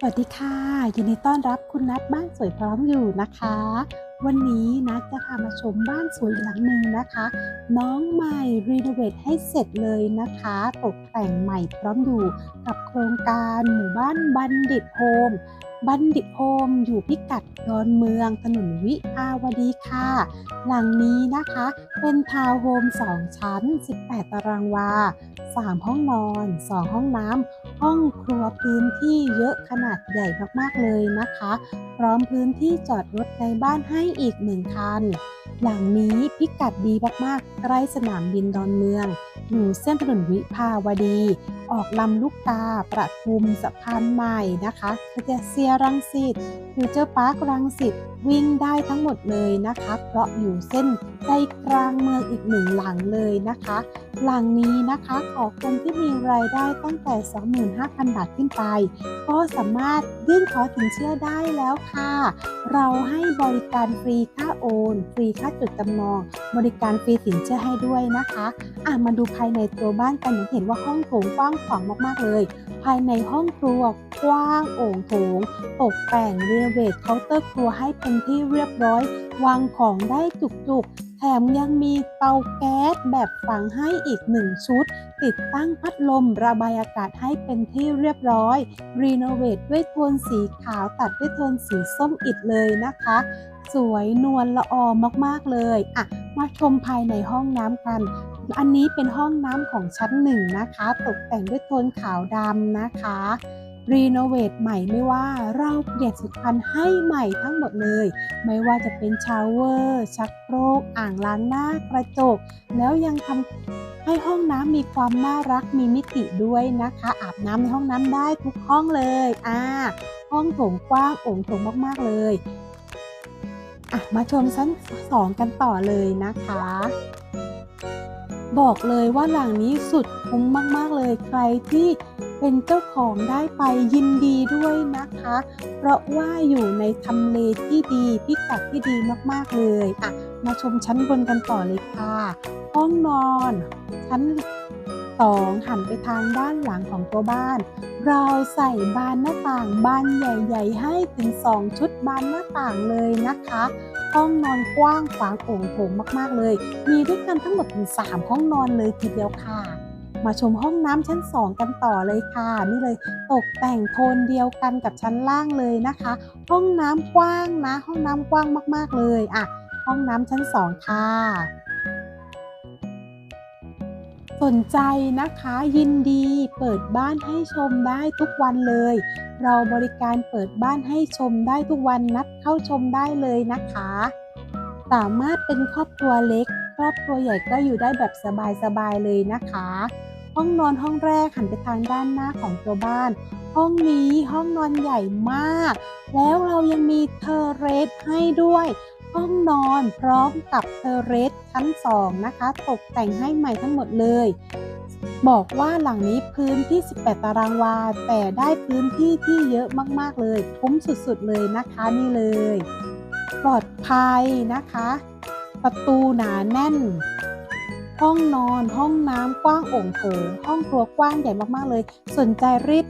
สวัสดีค่ะ ยินดีต้อนรับคุณนัทบ้านสวยพร้อมอยู่นะคะ วันนี้นัทจะพามาชมบ้านสวยหลังหนึ่งนะคะ น้องใหม่รีโนเวทให้เสร็จเลยนะคะ ตกแต่งใหม่พร้อมอยู่กับโครงการหมู่บ้านบัณฑิตโฮม บัณฑิตโฮมอยู่พิกัดดอนเมืองถนนวิภาวดีค่ะ หลังนี้นะคะ เป็นทาวน์โฮม 2 ชั้น 18 ตารางวา 3 ห้องนอน 2 ห้องน้ำ ห้องครัวพื้นที่เยอะขนาดใหญ่มากๆเลยนะคะ พร้อมพื้นที่จอดรถในบ้านให้อีกหนึ่งคัน หลังนี้พิกัดดีมากๆ ใกล้สนามบินดอนเมือง อยู่เส้นถนนวิภาวดี ออกลำลูกกาประทุมสะพานใหม่นะคะเจเซียรังสิตฟิวเจอร์พาร์ครังสิตวิ่งได้ทั้งหมดเลยนะคะ เพราะอยู่เส้นใจกลางเมืองอีกหนึ่งหลังเลยนะคะ หลังนี้นะคะขอคนที่มีรายได้ตั้งแต่ 25,000 บาทขึ้นไป ก็สามารถยื่นขอสินเชื่อได้แล้วค่ะ เราให้บริการฟรีค่าโอน ฟรีค่าจดจำนอง บริการฟรีสินเชื่อให้ด้วยนะคะ อะมาดูภายในตัวบ้านกันอย่างเห็นว่าห้องโถงกว้างขวางมากๆเลย ภายในห้องครัวกว้างโอ่งโถง ตกแต่งรีโนเวทเคาน์เตอร์ครัวให้เป็นที่เรียบร้อยวางของได้จุกๆ มยังมีเตาแก๊สแบบฝังให้อีกหนึ่งชุด ติดตั้งพัดลมระบายอากาศให้เป็นที่เรียบร้อย รีโนเวทด้วยโทนสีขาวตัดด้วยโทนสีส้มอิดเลยนะคะ สวยนวลละออมากๆเลยอะมาชมภายในห้องน้ำกัน อันนี้เป็นห้องน้ำของชั้นหนึ่งนะคะ ตกแต่งด้วยโทนขาวดำนะคะ รีโนเวทใหม่ไม่ว่าเราเปลี่ยนสุดพันธ์ให้ใหม่ทั้งหมดเลย ไม่ว่าจะเป็นชาวเวอร์ ชักโครก อ่างล้างหน้ากระจก แล้วยังทำให้ห้องน้ำมีความน่ารักมีมิติด้วยนะคะ อาบน้ำในห้องน้ำได้ทุกห้องเลยอ่าห้องโถงกว้างโอ่งโถงมากๆเลยอะมาชมชั้นสองกันต่อเลยนะคะบอกเลยว่าหลังนี้สุดคุ้มมาก ๆ เลยใครที่ เป็นเจ้าของได้ไปยินดีด้วยนะคะ เพราะว่าอยู่ในทำเลที่ดีพิกัดที่ดีมากๆเลยอะมาชมชั้นบนกันต่อเลยค่ะ ห้องนอน ชั้นสองหันไปทางด้านหลังของตัวบ้าน เราใส่บานหน้าต่างบานใหญ่ ๆ ให้ถึง 2 ชุดบานหน้าต่างเลยนะคะห้องนอนกว้างขวางโอ่งโถงมากๆเลย มีด้วยกันทั้งหมดถึง3ห้องนอนเลยทีเดียวค่ะ มาชมห้องน้ำชั้น 2 กันต่อเลยค่ะ นี่เลยตกแต่งโทนเดียวกันกับชั้นล่างเลยนะคะ ห้องน้ำกว้างนะ ห้องน้ำกว้างมากๆเลยอะห้องน้ำชั้น 2 ค่ะสนใจนะคะยินดีเปิดบ้านให้ชมได้ทุกวันเลย เราบริการเปิดบ้านให้ชมได้ทุกวันนัดเข้าชมได้เลยนะคะ สามารถเป็นครอบครัวเล็ก ครอบครัวใหญ่ก็อยู่ได้แบบสบายๆเลยนะคะ ห้องนอนห้องแรกหันไปทางด้านหน้าของตัวบ้าน ห้องนี้ห้องนอนใหญ่มาก แล้วเรายังมีเทอร์เรสให้ด้วย ห้องนอนพร้อมกับเทอร์เรสชั้น2นะคะ ตกแต่งให้ใหม่ทั้งหมดเลย บอกว่าหลังนี้พื้นที่ 18 ตารางวา แต่ได้พื้นที่ที่เยอะมากๆเลยคุ้มสุดๆเลยนะคะนี่เลย ปลอดภัยนะคะ ประตูหนาแน่น ห้องนอน ห้องน้ำกว้างโอ่งโถงห้องครัวกว้างใหญ่มากๆเลย สนใจรีบ